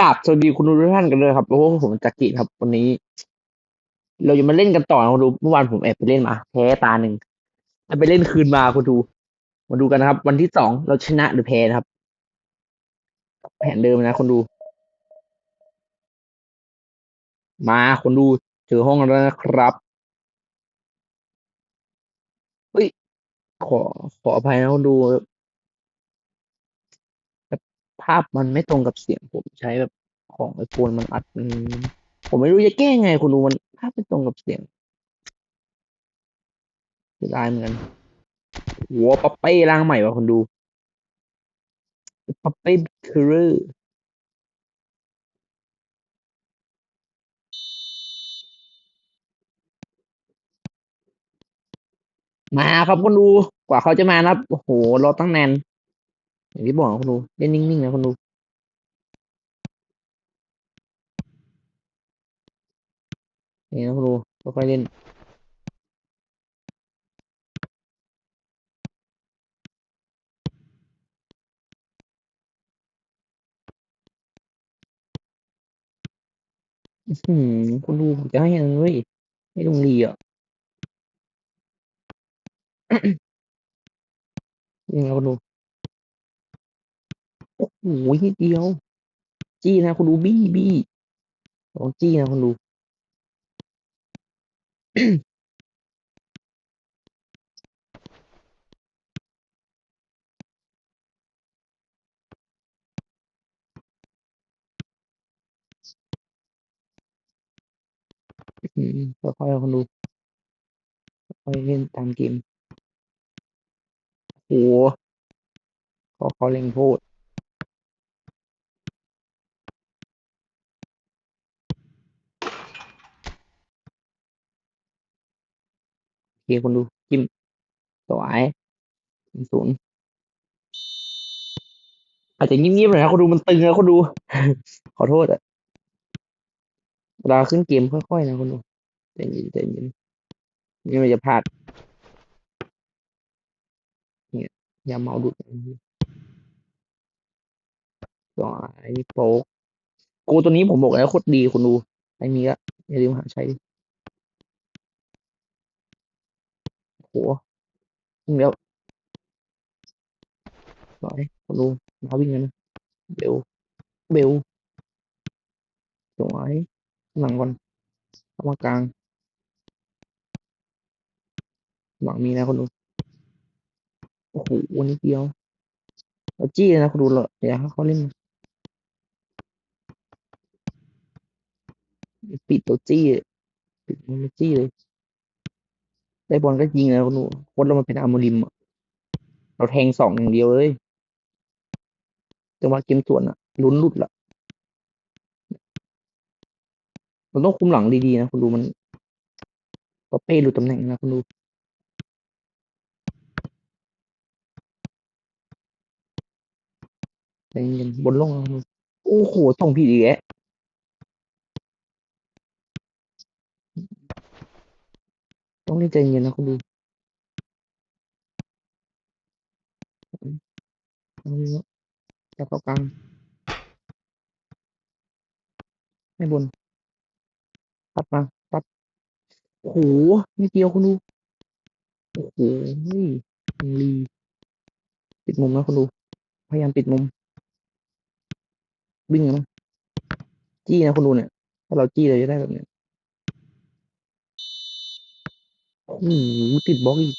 กราบสวัสดีคุณทุกท่านกันเลยครับโอ้โหผมจักริครับ วันนี้ เราจะมาเล่นกันต่อคุณดูเมื่อวานผมแอบไปเล่นมาแพ้ตาหนึ่งไปเล่นคืนมาคุณดูมาดูกันนะครับ วันที่สองเราชนะหรือแพ้นะครับ แผนเดิมนะคุณดู มาคุณดูเจอห้องแล้วนะครับเฮ้ยขอขออภัยนะคุณดู ภาพมันไม่ตรงกับเสียงผมใช้แบบของไอโฟนมันอัดผมไม่รู้จะแก้ไงคุณดูมันภาพไม่ตรงกับเสียงเสียดายเหมือนกันหัวปะเป้ร่างใหม่ว่ะคุณดูปะเป้คิลเลอร์มาครับคุณดูกว่าเขาจะมานะโอ้โหรอตั้งนาน อย่างที่บอกนะคุณดูเล่นนิ่งๆนะคุณดูนี่นะคุณดูค่อยๆเล่นอืมคุณดูผมจะให้ยังเลยให้ลุงลีอะนี่นะคุณดู โอ้โหนิดเดียว จี้นะคุณดูบี้บี้ลองจี้นะคุณดูค่อยๆคุณดูค่อยเล่นตามเกมโอ้โหเขาเขาเล็งโทษ เคคุณดูจิ้มสวยศูนย์อาจจะเงียบๆหน่อยนะคุณดูมันตึงนะคุณดู ขอโทษอะเวลาขึ้นเกมค่อยๆนะคุณดูใจเย็นใจเย็นนี่มันจะพลาดเนี่ยอย่าเมาดุดสวยโป๊กกูตัวนี้ผมบอกแล้วโคตรดีคุณดูไอ้นี้ละอย่าลืมหาใช้ดิ โอ้โหวิ่งแล้วสวยคุณดูมาวิ่งกันนะเบลเบลสวยหลังก่อนเข้ามากลาง หวังมีนะคุณดู โอ้โหวันนี้เดียวเราจี้นะคุณดูเลยอย่าให้เขาเล่นปิดตัวจี้ปิดมันไม่จี้เลย ได้บอลก็ยิงแล้วคุณดูโค้ชเรามาเป็นอาร์โมริมเราแทงสองอย่างเดียวเลยจังหวะเกมส่วนอะลุ้นหลุดละเราต้องคุมหลังดีๆนะ คุณดูมันปาเป้หลุดตำแหน่งนะ คุณดูเย็นบนลงโอ้โหส่งผิดอีกแล้วต้องเล่ นใจเย็นนะคุณดูจับเข้ากลางให้บนปัดมาปัดโอ้โหไม่เกี่ยวคุณดูโอ้โหนี่ลีปิดมุมนะคุณดู พยายามปิดมุมวิ่งนะจี้นะคุณดูเนี่ย ถ้าเราจี้เราจะได้แบบเนี้ย โอ้โหติดบล็อกอีก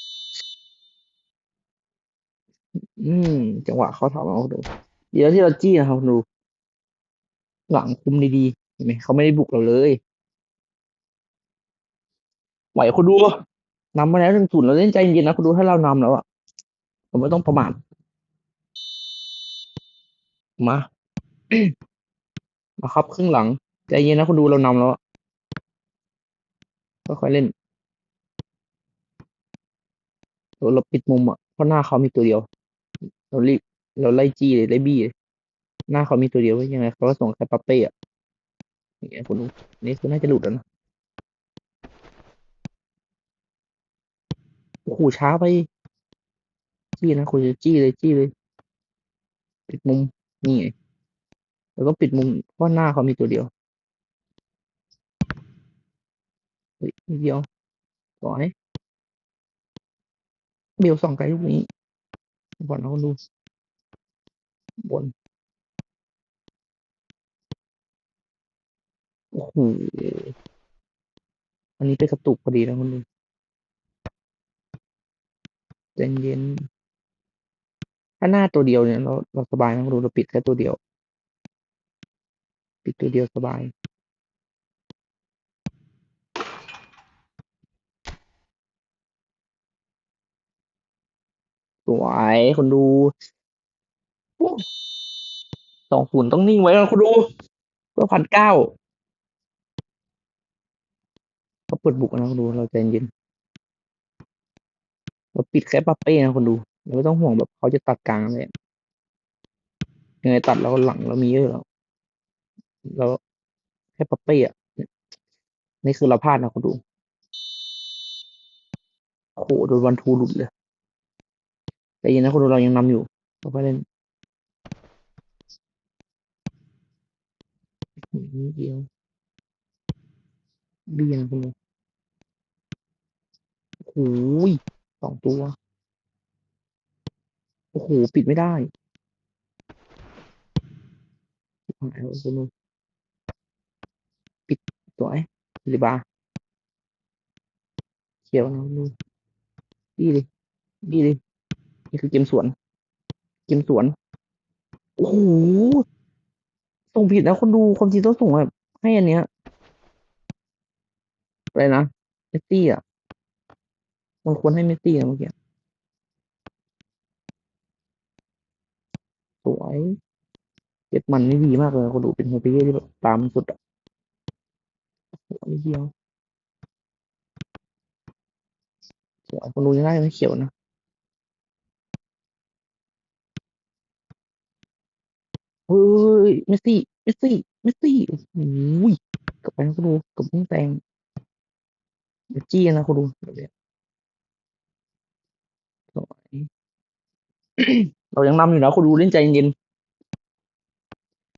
อืม จังหวะเขาถามเราดู เดี๋ยวที่เราจี้นะครับดู หลังคุมดีๆเห็นไหมเขาไม่ได้บุกเราเลยไหวคุณดูนำมาแล้วหนึ่งศูนย์เราเล่นใจเย็นนะคุณดูถ้าเรานำแล้วอะผมไม่ต้องประมาทมามาครับครึ่งหลัง ใจเย็นนะคุณดูเรานำแล้วค่อยๆเล่นเรา เราปิดมุมอะเพราะหน้าเขามีตัวเดียว เรารีบเราไล่จี้เลยไล่บี้เลยหน้าเขามีตัวเดียวไว้ยังไงเขาก็ส่งแคปเป้อะอย่างเงี้ยคุณดูนี่คือน่าจะหลุดแล้วนะโอ้โหช้าไป จี้นะคุณจะจี้เลยจี้เลย ปิดมุมนี่ไงเราต้องปิดมุมเพราะหน้าเขามีตัวเดียวเฮ้ยเดียวสวย เบลสองไกลลูกนี้บอลเราดูบนโอ้โหอันนี้ไปกระตุกพอดีนะคุณดูใจเย็นถ้าหน้าตัวเดียวเนี่ยเราเราสบายนะคุณดูเราปิดแค่ตัวเดียว ปิดตัวเดียวสบาย สวยคนดูสองศูนย์ต้องนิ่งไว้นะคนดูเพื่อพันเก้าเขาเปิดบุกนะคนดูเราใจเย็นเราปิดแค่ปัปเป้นะคนดูเราไม่ต้องห่วงแบบเขาจะตัดกลางเลยยังไงตัดเราหลังเรามีเยอะแล้วเราแค่ปัปเป้อะนี่คือเราพลาดนะคนดูโอ้โหโดนวันทูหลุดเลย ใจเย็นนะคนดูเรายังนำอยู่เราก็เล่นนิดเดียวเบี้ยนะคนดูโอ้โหสองตัว โอ้โห ปิดไม่ได้หายแล้วคุณปิดตัวไอ้ลิบาเขียวนะคุณดูดีเลยดีเลย นี่คือเกมสวน เกมสวน โอ้โห ส่งผิดนะคนดูคนทีต้องส่งแบบให้อันเนี้ย อะไรนะเมสซี่อะ มันควรให้เมสซี่นะเมื่อกี้ สวย เจ็ดมันนี่ดีมากเลยคนดูเป็นโฮเปเย่ที่แบบตามสุดอะโอ้โหนิดเดียวสวยคนดูยังได้ไม่เขียวนะ ฮ้ยเมสซี่เมสซี่เมสซี่โอ้โหกลับไปนะคนดูกับพุ่งแตงเดี๋ยวจี้นะคนดูเนี้ยสวยเรายังนำอยู่นะคนดูเล่นใจเย็น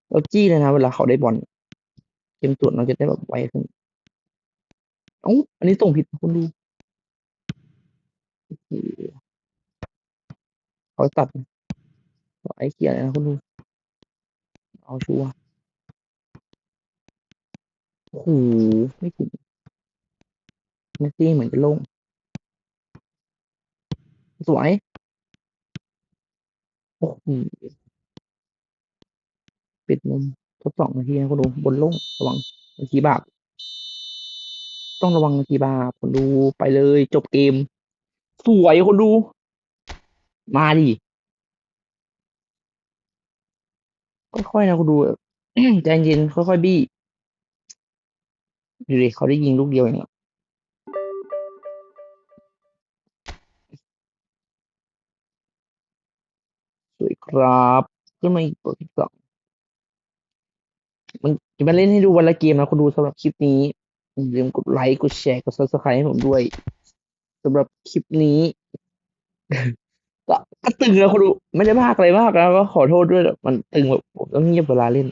เราจี้เลยนะเวลาเขาได้บอลเกมตรวจเราจะได้แบบไวขึ้นเอ้าอันนี้ส่งผิดคนดูเขาตัดไอ้เกียร์นะคนดู เอาชัวร์โอ้โหไม่ถึงเมสซี่เหมือนจะลง สวย โอ้โหปิดมุมทดสองนาทีนะคนดู บนลงระวังนาทีบาปต้องระวังนาทีบาปคนดูไปเลย จบเกม สวยคนดู มาดิ ค่อยๆนะคนดู ใจเย็นค่อยๆบี้ดูดิเขาได้ยิงลูกเดียวเองอะสวยครับขึ้นมาอีกตัวที่สองมันจะมาเล่นให้ดูวันละเกมนะคนดูสำหรับคลิปนี้อย่าลืมกดไลค์กดแชร์กด subscribe ให้ผมด้วยสำหรับคลิปนี้ ก็ก็ตึงนะคนดูไม่ได้มากอะไรมากนะก็ขอโทษด้วยมันตึงแบบผมต้องเงียบเวลาเล่น